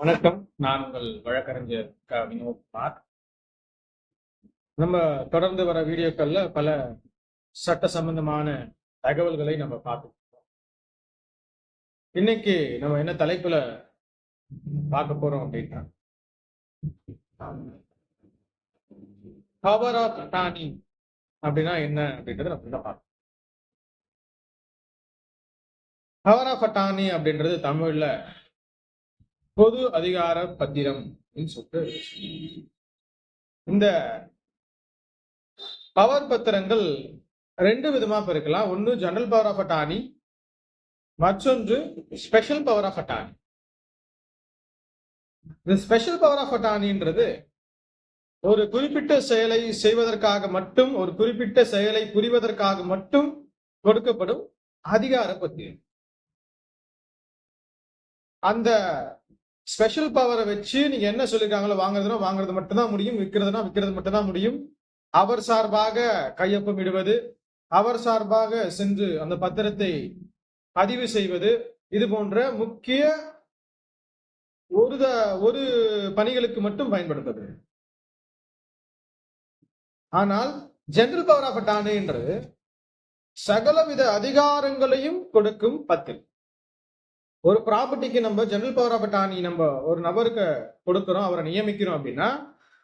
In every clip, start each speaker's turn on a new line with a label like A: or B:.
A: வணக்கம். நான் உங்கள் வழக்கறிஞர் க. வினோத்குமார் நம்ம தொடர்ந்து வர வீடியோக்கள்ல பல சட்ட சம்பந்தமான தகவல்களை நம்ம பார்த்துருக்கோம் இன்னைக்கு நம்ம என்ன தலைப்புல பார்க்க போறோம் அப்படின்னா பவர் ஆஃப் அட்டானி அப்படின்னா என்ன அப்படின்றத நம்ம பார்க்கணும் பவர் ஆஃப் அட்டானி அப்படின்றது தமிழ்ல பொது அதிகார பத்திரம் சொல்லிட்டு இந்த பவர் பத்திரங்கள் ரெண்டு விதமா பிறக்கலாம் ஒன்று ஜெனரல் பவர் ஆஃப் அட்டானி மற்றொன்று ஸ்பெஷல் பவர் ஆஃப் அட்டானி இந்த ஸ்பெஷல் பவர் ஆஃப் அட்டானின்றது ஒரு குறிப்பிட்ட செயலை செய்வதற்காக மட்டும் ஒரு குறிப்பிட்ட செயலை புரிவதற்காக மட்டும் கொடுக்கப்படும் அதிகார பத்திரம். அந்த ஸ்பெஷல் பவரை வச்சு நீங்க என்ன சொல்லிருக்காங்களோ வாங்குறதுனா வாங்குறது மட்டும்தான் முடியும் விற்கிறதுனா விற்கிறது மட்டும்தான் முடியும். அவர் சார்பாக கையொப்பமிடுவது அவர் சார்பாக சென்று அந்த பத்திரத்தை பதிவு செய்வது இது போன்ற முக்கிய ஒரு த- ஒரு பணிகளுக்கு மட்டும் பயன்படுத்தது ஆனால் ஜெனரல் பவர் ஆஃப் என்று சகலவித அதிகாரங்களையும் கொடுக்கும் பத்திரம் ஒரு ப்ராப்பர்ட்டிக்கு நம்ம ஜெனரல் பவர் ஆஃப் அட்டானி நம்ம ஒரு நபருக்கு கொடுக்குறோம் அவரை நியமிக்கிறோம் அப்படின்னா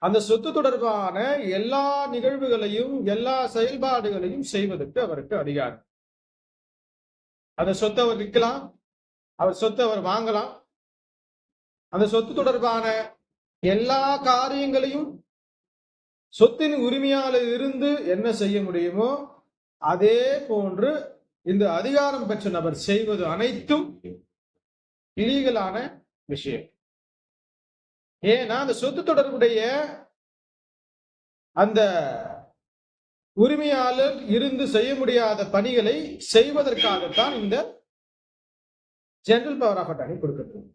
A: அந்த சொத்து தொடர்பான எல்லா நிகழ்வுகளையும் எல்லா செயல்பாடுகளையும் செய்வதற்கு அவருக்கு அதிகாரம். அந்த சொத்தை அவர் விற்கலாம் அவர் சொத்தை அவர் வாங்கலாம். அந்த சொத்து தொடர்பான எல்லா காரியங்களையும் சொத்தின் உரிமையால இருந்து என்ன செய்ய முடியுமோ அதே போன்று இந்த அதிகாரம் பெற்ற நபர் செய்வது அனைத்தும் இலீகலான விஷயம். ஏன்னா அந்த சொத்து தொடர்புடைய அந்த உரிமையாளர் இருந்து செய்ய முடியாத பணிகளை செய்வதற்காகத்தான் இந்த ஜெனரல் பவர் ஆஃப் அட்டானி கொடுக்கப்படும்.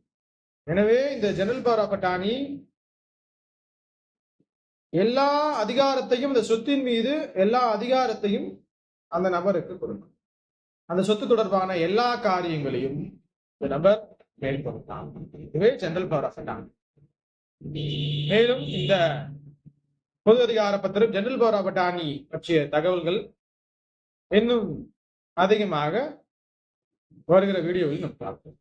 A: எனவே இந்த ஜெனரல் பவர் ஆஃப் அட்டானி எல்லா அதிகாரத்தையும் இந்த சொத்தின் மீது எல்லா அதிகாரத்தையும் அந்த நபருக்கு கொடுக்கும். அந்த சொத்து தொடர்பான எல்லா காரியங்களையும் இந்த நபர் மேற்கொள்ளலாம் இதுவே ஜெனரல் பவர் ஆஃப் மேலும் இந்த பொது அதிகார பத்திரம் ஜெனரல் பவர் ஆஃப் அட்டானி பற்றிய தகவல்கள் இன்னும் அதிகமாக வருகிற வீடியோவில் நம்ம பார்ப்போம்.